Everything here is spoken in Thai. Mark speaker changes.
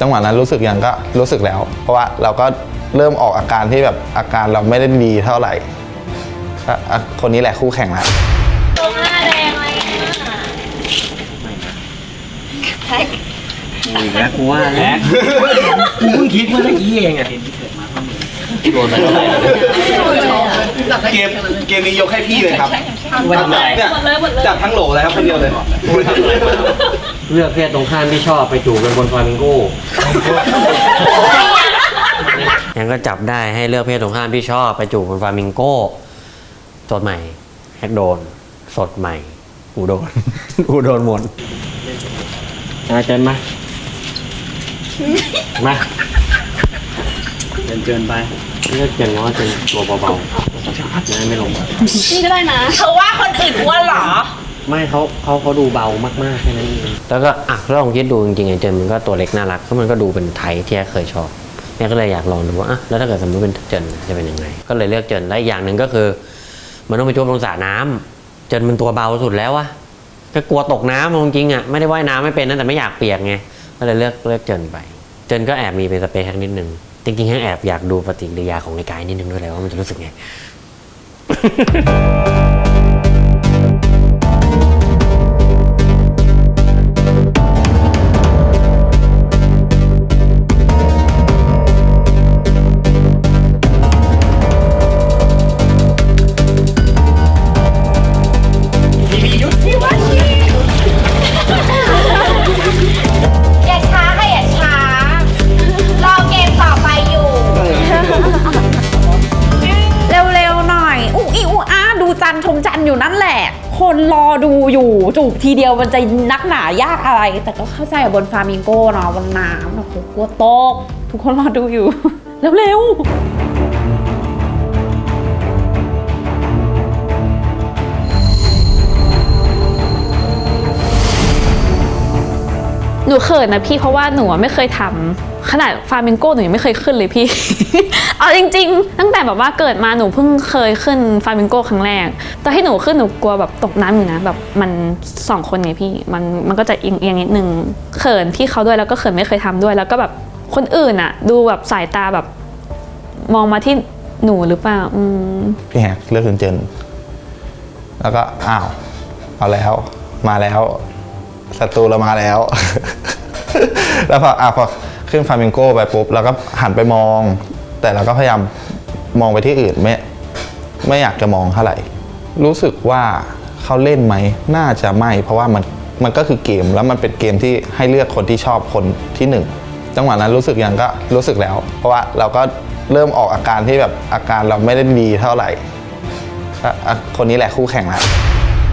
Speaker 1: จังหวะนั้นรู้สึกยังก็รู้สึกแล้ว เพราะว่าเราก็เริ่มออกอาการที่แบบอาการเราไม่ได้ดีเท่าไหร่ก็อะคนนี้แหละคู่แข่งแล้ว
Speaker 2: ตรงหน้าแดงเลยอะ
Speaker 3: อีกแล้วกูว่าแล้วกูเพิ่งคิดเมื่อกี้เองอะโดนไปเท่าไหร่
Speaker 1: เกมเกมนี้ยกให้พี่เลยครับ
Speaker 3: ไปทำอะไร
Speaker 1: เนี่ย
Speaker 2: หมดเลยหมดเลย
Speaker 1: จับทั้งโหลเลยครับคนเดียวเลย
Speaker 3: เลือกเพศตรงข้ามที่ชอบไปจูบกันบนฟลามิงโก้ยังก็จับได้ให้เลือกเพศตรงข้ามที่ชอบไปจูบบนฟลามิงโก้สดใหม่แฮกโดน สดใหม่ อูโดน อูโดนหมดอาเจนมา มาเจนเจนไปเลือกเจนว่าเจนตัวเบาๆจะได้ไม่ลง
Speaker 2: นี่ก็ได้นะเขาว่าคนอื่นอ้วนเหรอ
Speaker 3: ไม่เขาเขาเขาดูเบามากๆแค่นั้นเองแล้วก็อะลองคิดดูจริงๆไอ้เจนมันก็ตัวเล็กน่ารักก็มันก็ดูเป็นไทยที่แอเคยชอบแม่ก็เลยอยากลองดูว่าอะแล้วถ้าเกิดสมมติเป็นเจนจะเป็นยังไง ก็เลยเลือกเจนและอีกอย่างหนึ่งก็คือ มันต้องไปจุบลงสระน้ำเจนมันตัวเบาสุดแล้ววะก็กลัวตกน้ำเอาจริงๆอะไม่ได้ว่ายน้ำไม่เป็นนะแต่ไม่อยากเปียกไงก็เลยเลือกเลือกเจนไป เจนก็แอบมีเป็นสเปซแฮกนิดนึงจริงๆแฮกแอบอยากดูปฏิกิริยาของไอ้กายนิดนึงด้วยแหละว่ามันจะรู้สึกไง
Speaker 2: ชม
Speaker 4: จันอยู่นั่นแหละ คนรอดูอยู่จูบทีเดียวมันจะนักหนายากอะไร แต่ก็เข้าใจบนฟลามิงโกเนาะบนน้ำแบบกลัวตก ทุกคนรอดูอยู่ เร็วๆหนูเขินนะพี่เพราะว่าหนูไม่เคยทำ ขนาดฟาร์มิงโก้หนูยังไม่เคยขึ้นเลยพี่ เอาจริง ๆ ตั้งแต่แบบว่าเกิดมาหนูเพิ่งเคยขึ้นฟาร์มิงโก้ครั้งแรกตอนที่หนูขึ้นหนูกลัวแบบตกน้ำอยู่นะแบบมันสองคนไงพี่มันมันก็จะเอียงเอียงนิดนึงเขินพี่เขาด้วยแล้วก็เขินไม่เคยทำด้วย แล้วก็แบบคนอื่นอะดูแบบสายตาแบบ มองมาที่หนูหรือเปล่าอืม
Speaker 1: พี่แฮกเลือกคุณเจนแล้วก็อ้าวเอาแล้ว มาแล้วศัตรูเรามาแล้ว แล้วพออะพอ ขึ้นฟามิงโกไปปุ๊บเราก็หันไปมอง แต่เราก็พยายามมองไปที่อื่นไม่ไม่อยากจะมองเท่าไหร่ รู้สึกว่าเขาเล่นไหมน่าจะไม่เพราะว่ามันมันก็คือเกมแล้วมันเป็นเกมที่ให้เลือกคนที่ชอบคนที่หนึ่งจังหวะนั้นรู้สึกยังก็รู้สึกแล้ว เพราะว่าเราก็เริ่มออกอาการที่แบบอาการเราไม่ได้ดีเท่าไหร่คนนี้แหละคู่แข่งแล้ว